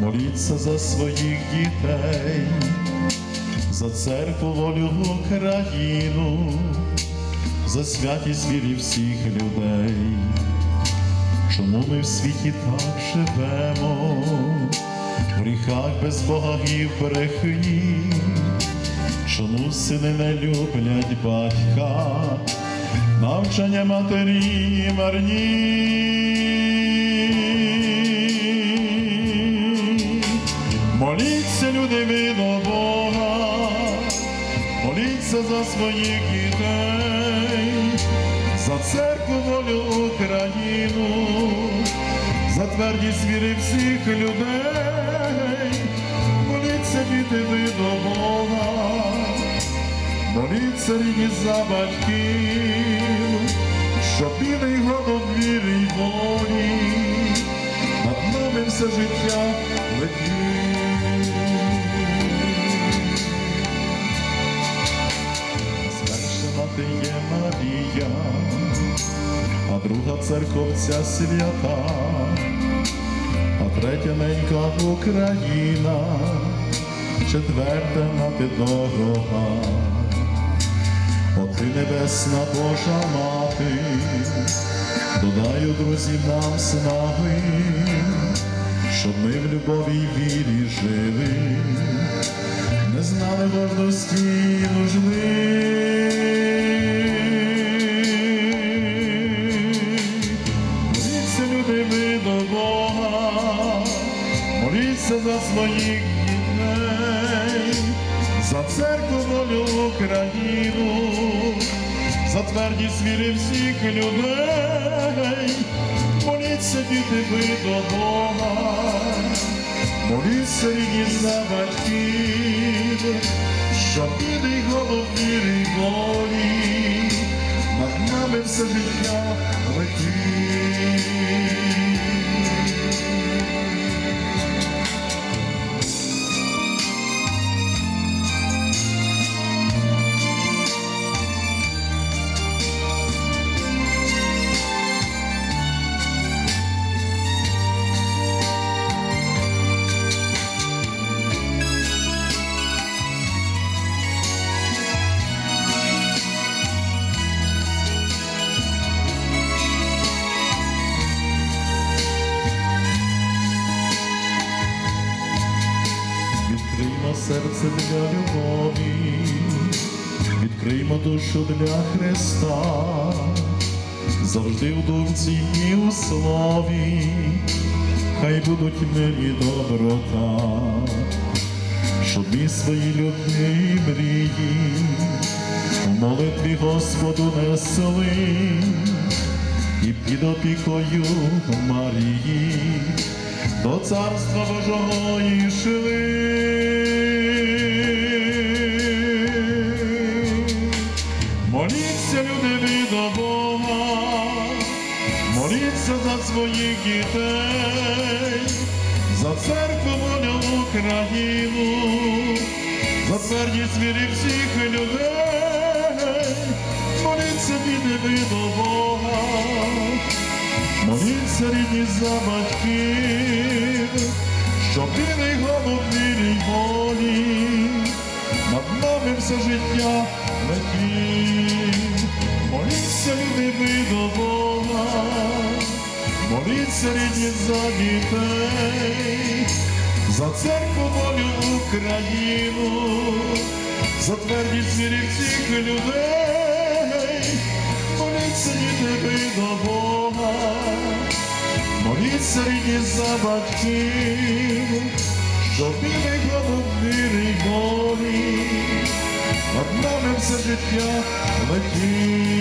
моліться за своїх дітей, за церкву волю Україну, за святість вірі всіх людей. Чому ми в світі так живемо, в гріхах без Бога і в брехні? Чому сини не люблять батька, навчання матері марні? Люди, до Бога, моліться за своїх дітей, за церкву волю Україну, за твердість віри всіх людей, моліться, діти, до Бога, моліться рідні за батьків, щоб білий голод віри й волі, над нами все життя летить. Є Марія, а друга церковця свята, а третя ненька Україна, четверта мати дорога. О ти небесна Божа мати, додаю друзів нам снаги, щоб ми в любові вірі жили, не знали гордості й за своїх дітей, за церкву волю Україну, за твердість віри всіх людей, моліться, діти, ви до Бога, моліться рідні за батьків, голов віри й волі, над нами все життя Серце для любові, відкриймо душу для Христа, завжди в думці і у слові, хай будуть мирі доброта, щоб ми свої любні мрії, в молитві Господу несли, і під опікою Марії до царства Божого йшли. Моліться за своїх дітей, за церкву волю Україну, за твердість віри всіх людей, моліться, ви до Бога. Моліться рідні за батьків, щоб білий голуб вірі й волі, над нами все життя летить. Моліться, ви до Бога, моліться рідні за дітей, за церкву волю Україну, за твердість віри всіх людей, моліться, діти, до Бога, моліться рідні за батьків, щоб білий голуб віри й волі, над нами все життя летить.